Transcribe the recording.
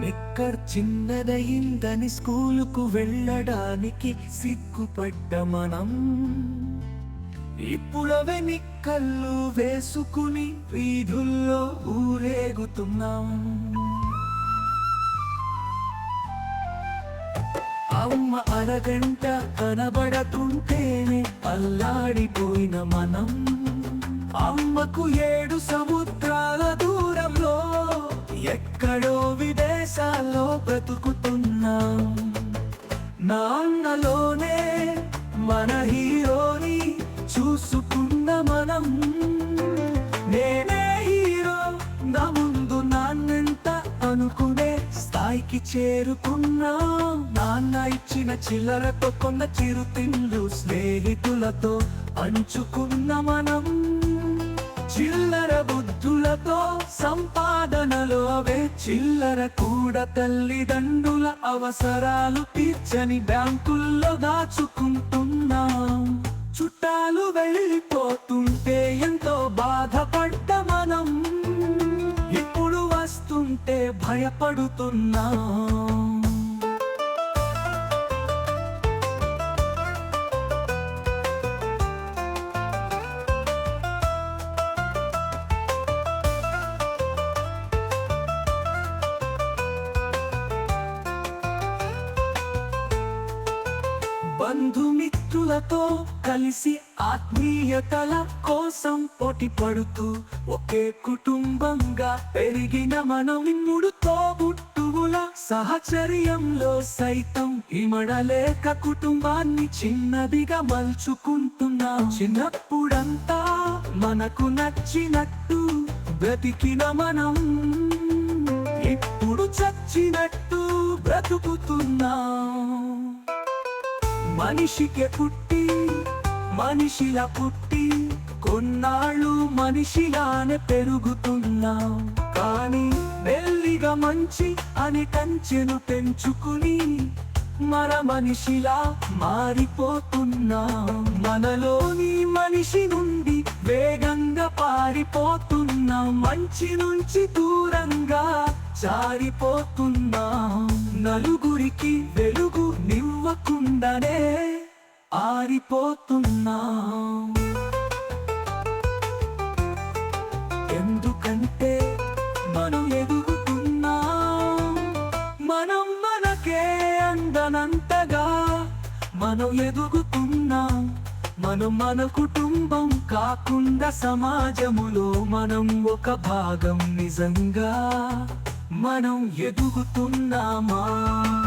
నిక్కర్ చిన్నదయిందని స్కూలుకు వెళ్ళడానికి సిగ్గుపడ్డ మనం. ఇప్పుడవే నిక్కళ్ళు వేసుకుని వీధుల్లో ఊరేగుతున్నాం. అమ్మ అరగంట కనబడుతుంటేనే అల్లాడిపోయిన మనం. అమ్మకు ఏడు సముద్రాల దూరంలో ఎక్కడో విదేశాల్లో బ్రతుకుతున్నాం. నాన్నలోనే మన హీరోని చూసుకున్న మనం. నేనే హీరో నా ముందు నాన్నెంత అనుకునే స్థాయికి చేరుకున్నా. నాన్న ఇచ్చిన చిల్లరతో కొన్న చిరుతిండ్లు స్నేహితులతో పంచుకున్న మనం. చిల్లర బుద్ధులతో సంపాదనలో అవే చిల్లర కూడా తల్లిదండ్రుల అవసరాలు తీర్చని బ్యాంకుల్లో దాచుకుంటున్నాం. చుట్టాలు వెళ్ళిపోతుంటే ఎంతో బాధపడ్డ మనం. ఇప్పుడు వస్తుంటే భయపడుతున్నాం. బంధుమిత్రులతో కలిసి ఆత్మీయతల కోసం పోటీ పడుతూ ఒకే కుటుంబంగా పెరిగిన మనం ఇప్పుడు తోబుట్టువుల సహచర్యంలో సైతం ఇమడలేక కుటుంబాన్ని చిన్నదిగా మలుచుకుంటున్నాం. చిన్నప్పుడంతా మనకు నచ్చినట్టు బ్రతికిన మనం ఇప్పుడు చచ్చినట్టు బ్రతుకుతున్నాం. మనిషికి పుట్టి మనిషిలా పుట్టి కొన్నాళ్ళు మనిషిలానే పెరుగుతున్నాం. కానీ మెల్లిగా మంచి అని కంచెను పెంచుకుని మన మనిషిలా మారిపోతున్నాం. మనలోని మనిషి నుండి వేగంగా పారిపోతున్నాం. మంచి నుంచి దూరంగా జారిపోతున్నాం. నలుగురికి వెలుగు అవ్వకుండానే ఆరిపోతున్నాం. ఎందుకంటే మనం ఎదుగుతున్నాం. మనం మనకే అందనంతగా మనం ఎదుగుతున్నాం. మనం మన కుటుంబం కాకుండా సమాజములో మనం ఒక భాగం నిజంగా మనం ఎదుగుతున్నామా?